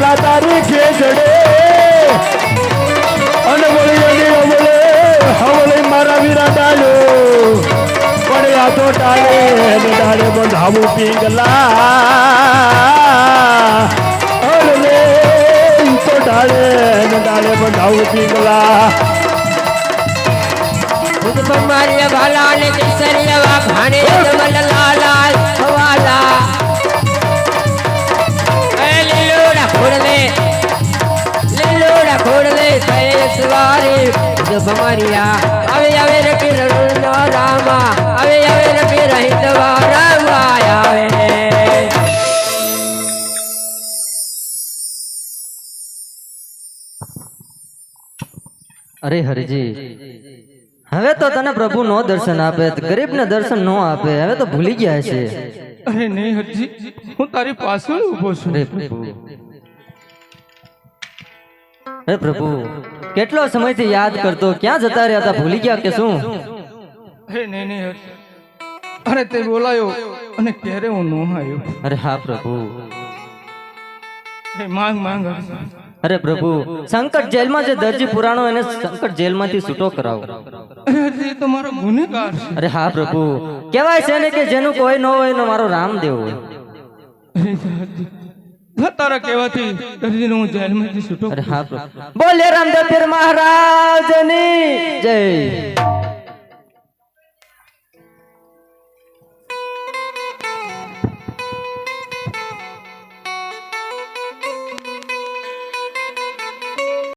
કેટલા તારી ખેસડે અને વળી એની અવળે હવળે મારા વીરા ડાલો પણ આ તો ડાળે અને ડાળે બંધાવું પીંગલા ઈ તો ડાળે અને ડાળે બંધાવું પીંગલા મારી ભાલા ને કેસરિયા ભાણે જમલ લાલા હવાલા જબમરિયા આવે આવે રે પીર રામા. આવે આવે રે પીર હિંદવા રામા આવે. અરે હરજી હવે તો તને પ્રભુ નો દર્શન આપે ગરીબ ને દર્શન નો આપે હવે તો ભૂલી ગયા છે. અરે નહીં હરજી હું તારી પાછળ ઊભો છું. પ્રભુ હે પ્રભુ કેટલો સમયથી યાદ કરતો? ક્યાં જતા રહ્યા હતા? ભૂલી ગયા કે શું? અરે નહીં નહીં અરે તે બોલાયો અને ક્યારે હું નો આવ્યો? અરે હા પ્રભુ. અરે માંગ માંગ અરે પ્રભુ સંકટ જેલમાં જે દરજી પુરાણો એને સંકટ જેલમાંથી છૂટો કરાવો. અરે તો મારો ગુનેગાર અરે હા પ્રભુ. કહેવાય છે ને કે જેનું કોઈ ન હોય એનો મારો રામદેવ હોય. તારા કહેવાથી હરજીને હું જેલમાંથી છૂટો બોલે રામદેવ પીર મહારાજની. જય.